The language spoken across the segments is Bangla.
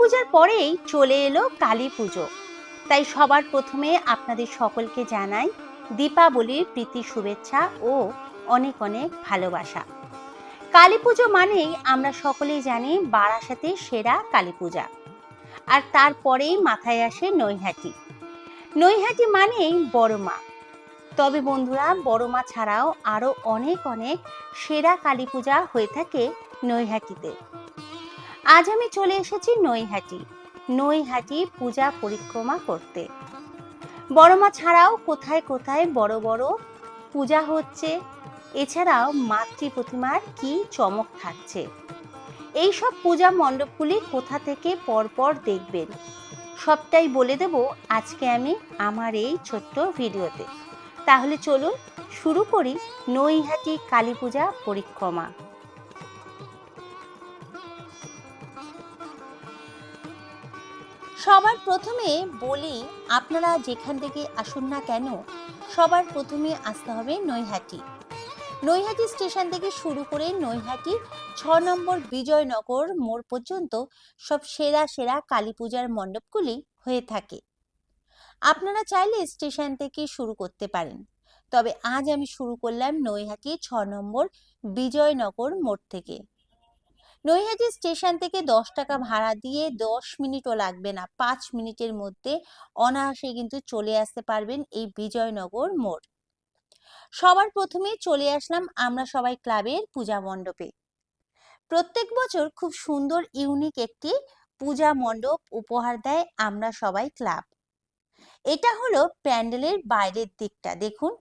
পূজার পরেই চলে এলো কালী পুজো। তাই সবার প্রথমে আপনাদের সকলকে জানাই দীপাবলির প্রীতি, শুভেচ্ছা ও অনেক অনেক ভালোবাসা। কালী পুজো মানেই আমরা সকলেই জানি বারাসাতের সেরা কালী পূজা। আর তারপরেই মাথায় আসে নৈহাটি। নৈহাটি মানেই বড় মা। তবে বন্ধুরা, বড় মা ছাড়াও আরও অনেক অনেক সেরা কালী পূজা হয়ে থাকে নৈহাটিতে। আজ আমি চলে এসেছি নৈহাটি। নৈহাটি পূজা পরিক্রমা করতে। বড় মা ছাড়াও কোথায় কোথায় বড় বড় পূজা হচ্ছে, এছাড়াও মাতৃ প্রতিমার কি চমক থাকছে। এই সব পূজা মণ্ডপগুলি কোথা থেকে পরপর দেখবেন। সবটাই বলে দেব আজকে আমি আমার এই ছোট্ট ভিডিওতে। তাহলে চলুন শুরু করি নৈহাটি কালী পূজা পরিক্রমা। সবার প্রথমে বলি, আপনারা যেখান থেকে আসুন না কেন, সবার প্রথমে আসতে হবে নৈহাটি। নৈহাটি স্টেশন থেকে শুরু করে নৈহাটি ছ নম্বর বিজয়নগর মোড় পর্যন্ত সব সেরা সেরা কালী পূজার মণ্ডপগুলি হয়ে থাকে। আপনারা চাইলে স্টেশন থেকে শুরু করতে পারেন। তবে আজ আমি শুরু করলাম নৈহাটি ছ নম্বর বিজয়নগর মোড় থেকে। নৈহাটি স্টেশন থেকে দশ টাকা ভাড়া দিয়ে দশ মিনিটও লাগবে না। পাঁচ মিনিটের মধ্যে অনায়াসে কিন্তু চলে আসতে পারবেন এই বিজয়নগর মোড়। সবার প্রথমে চলে আসলাম আমরা সবাই ক্লাবের পূজা মণ্ডপে। প্রত্যেক বছর খুব সুন্দর, ইউনিক একটি পূজা মণ্ডপ উপহার দেয় আমরা সবাই ক্লাব। এটা হলো প্যান্ডেলের বাইরের দিকটা, দেখুন।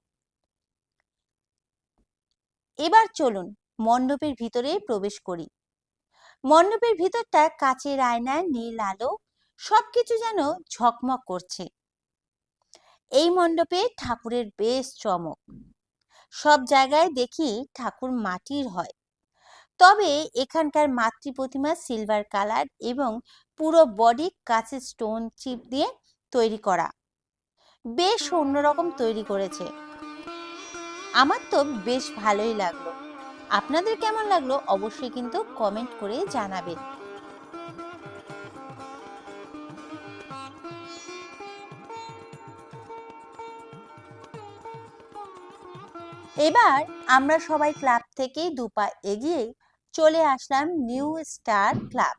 এবার চলুন মণ্ডপের ভিতরে প্রবেশ করি। মণ্ডপের ভিতরটা কাচের আয়নায় নীল আলো, সবকিছু যেন ঝকমক করছে। এই মণ্ডপে ঠাকুরের বেশ চমক। সব জায়গায় দেখি ঠাকুর মাটির হয়। তবে এখানকার মাতৃ প্রতিমা সিলভার কালার এবং পুরো বডি কাচের স্টোন চিপ দিয়ে তৈরি করা। বেশ অন্যরকম তৈরি করেছে। আমার তো বেশ ভালোই লাগল। আপনাদের কেমন লাগল অবশ্যই কিন্তু কমেন্ট করে জানাবেন। এবার আমরা সবাই ক্লাব থেকে দুপা এগিয়ে চলে আসলাম নিউ স্টার ক্লাব।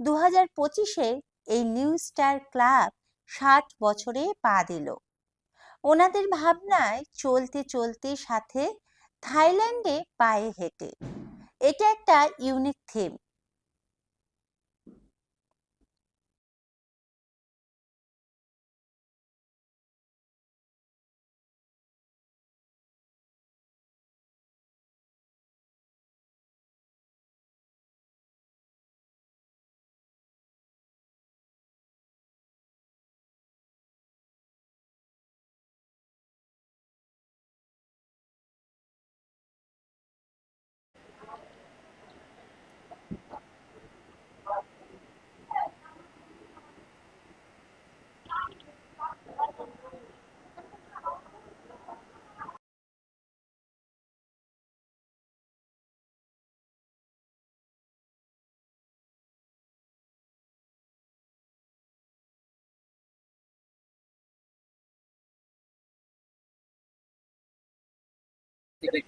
দু হাজার পঁচিশে এই নিউ স্টার ক্লাব ষাট বছরে পা দিল। ওনাদের ভাবনায় চলতে চলতে সাথে থাইল্যান্ডে পায়ে হেঁটে। এটা একটা ইউনিক থিম এবার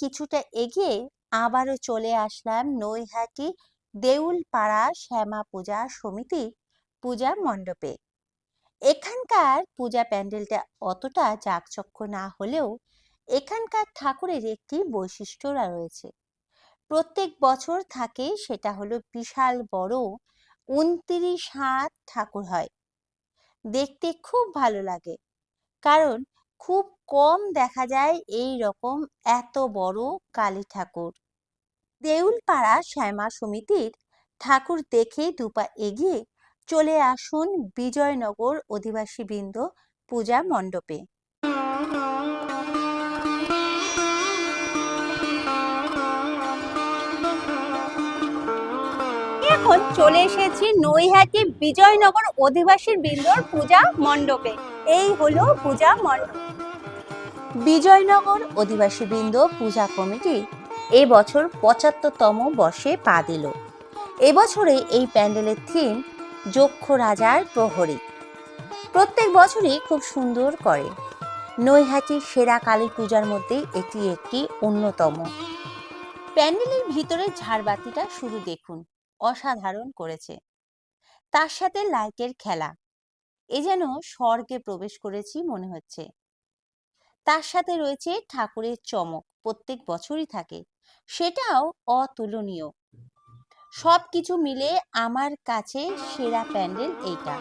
কিছুটা এগিয়ে আবারও চলে আসলাম নৈহাটি দেউলপাড়া শ্যামা পূজা সমিতি পূজা মণ্ডপে। এখানকার পূজা প্যান্ডেলটা অতটা জাঁকজমক না হলেও এখানকার ঠাকুরের একটি বৈশিষ্ট্য রয়েছে। প্রত্যেক বছর থাকে সেটা হলো বিশাল বড় উনত্রিশ হাত ঠাকুর হয়। দেখতে খুব ভালো লাগে, কারণ খুব কম দেখা যায় এই রকম এত বড় কালী ঠাকুর। দেউলপাড়া শ্যামা সমিতির ঠাকুর দেখে দুপা এগিয়ে চলে আসুন বিজয়নগর অধিবাসীবৃন্দ পূজা মণ্ডপে। এখন চলে এসেছি নৈহাটি বিজয়নগর অধিবাসীর বৃন্দর পূজা মণ্ডপে। এই হলো পূজা মণ্ডপ। বিজয়নগর অধিবাসী বৃন্দ পূজা কমিটি এবছর পঁচাত্তরতম বর্ষে পা দিল। এবছরে এই প্যান্ডেলের থিম যক্ষ রাজার প্রহরী। প্রত্যেক বছরই খুব সুন্দর করে। নৈহাটির সেরা কালী পূজার মধ্যে এটি একটি অন্যতম। প্যান্ডেলের ভিতরে ঝাড়বাতিটা শুধু দেখুন, অসাধারণ করেছে। তার সাথে লাইটের খেলা। এ যেন স্বর্গে প্রবেশ করেছি মনে হচ্ছে। তার সাথে রয়েছে ঠাকুরের চমক প্রত্যেক বছরই থাকে। সেটাও অতুলনীয়। সবকিছু মিলে আমার কাছে সেরা প্যান্ডেল এইটা।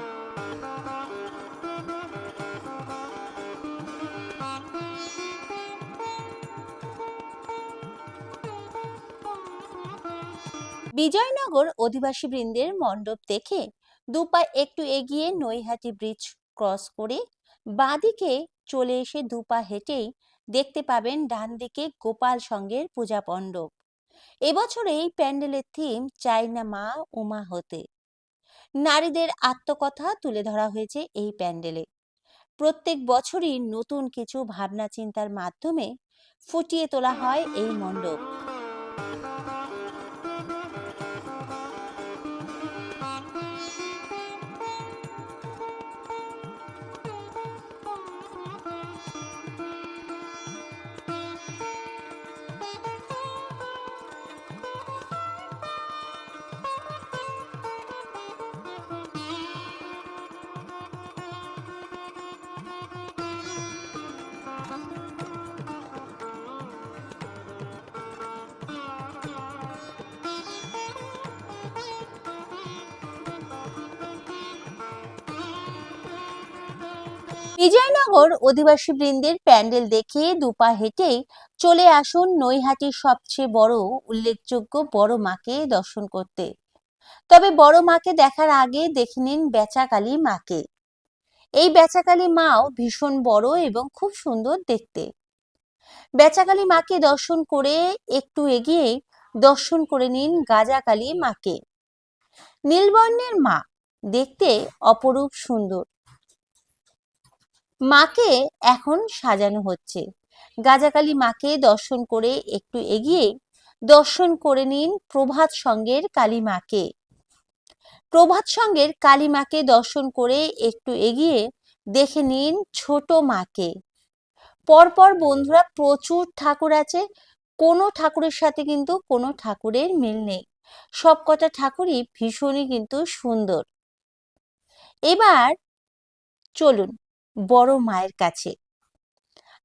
বিজয়নগর অধিবাসী বৃন্দের মণ্ডপ দেখে দুপা একটু এগিয়ে নৈহাটি ব্রিজ ক্রস করে বাঁদিকে চলে এসে দুপা হেঁটেই দেখতে পাবেন ডান দিকে গোপাল সঙ্গের পূজা মণ্ডপ। এবছর এই প্যান্ডেলের থিম চাইনা মা উমা হতে। নারীদের আত্মকথা তুলে ধরা হয়েছে এই প্যান্ডেলে। প্রত্যেক বছরই নতুন কিছু ভাবনা চিন্তার মাধ্যমে ফুটিয়ে তোলা হয় এই মণ্ডপ। বিজয়নগর অধিবাসী বৃন্দের প্যান্ডেল দেখে দুপা হেঁটেই চলে আসুন নৈহাটির সবচেয়ে বড় উল্লেখযোগ্য বড় মাকে দর্শন করতে। তবে বড় মাকে দেখার আগে দেখে নিন বেচাকালী মাকে। এই বেচাকালী মাও ভীষণ বড় এবং খুব সুন্দর দেখতে। বেচাকালী মাকে দর্শন করে একটু এগিয়ে দর্শন করে নিন গাজাকালী মাকে। নীলবর্ণের মা দেখতে অপরূপ সুন্দর। মাকে এখন সাজানো হচ্ছে। গাজাকালী মাকে দর্শন করে একটু এগিয়ে দর্শন করে নিন প্রভাত সঙ্গের কালী মাকে। প্রভাত সঙ্গের কালী মাকে দর্শন করে একটু এগিয়ে দেখে নিন ছোট মাকে। পরপর বন্ধুরা প্রচুর ঠাকুর আছে, কোনো ঠাকুরের সাথে কিন্তু কোনো ঠাকুরের মিল নেই। সব কটা ঠাকুরই ভীষণই কিন্তু সুন্দর। এবার চলুন বড় মায়ের কাছে।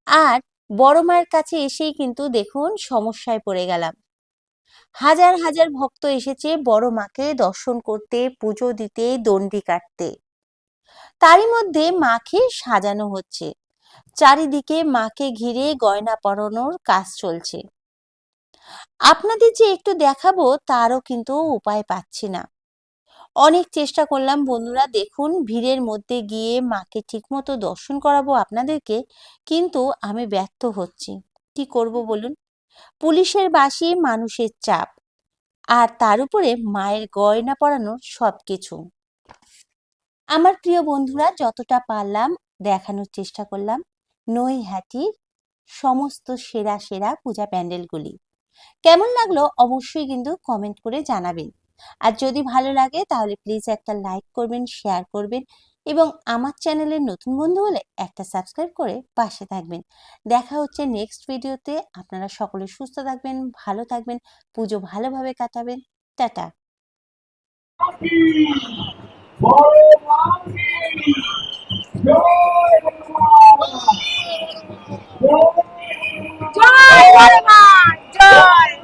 আর বড় মায়ের কাছে এসেই কিন্তু দেখুন সমস্যায় পড়ে গেলাম। হাজার হাজার ভক্ত এসেছে বড় মাকে দর্শন করতে, পুজো দিতে, দণ্ডি কাটতে। তারই মধ্যে মাকে সাজানো হচ্ছে। চারিদিকে মাকে ঘিরে গয়না পরানোর কাজ চলছে। আপনাদের যে একটু দেখাবো তারও কিন্তু উপায় পাচ্ছি না। অনেক চেষ্টা করলাম। বন্ধুরা, দেখুন, ভিড়ের মধ্যে গিয়ে মাকে ঠিকমতো দর্শন করাবো আপনাদেরকে, কিন্তু আমি ব্যর্থ হচ্ছি। কি করব বলুন? পুলিশের বাসি মানুষের চাপ, আর তার উপরে মায়ের গয়না পরানোর সবকিছু। আমার প্রিয় বন্ধুরা, যতটা পারলাম দেখানোর চেষ্টা করলাম। নই নৈহাটির সমস্ত সেরা সেরা পূজা প্যান্ডেলগুলি। কেমন লাগল অবশ্যই কিন্তু কমেন্ট করে জানাবেন। আর যদি ভালো লাগে, তাহলে প্লিজ একটা লাইক করবেন শেয়ার করবেন এবং আমার চ্যানেলের নতুন বন্ধু হলে একটা সাবস্ক্রাইব করে পাশে থাকবেন। দেখা হচ্ছে নেক্সট ভিডিওতে আপনারা সকলে সুস্থ থাকবেন, ভালো থাকবেন, পুজো ভালোভাবে কাটাবেন। টাটা। জয় জয়!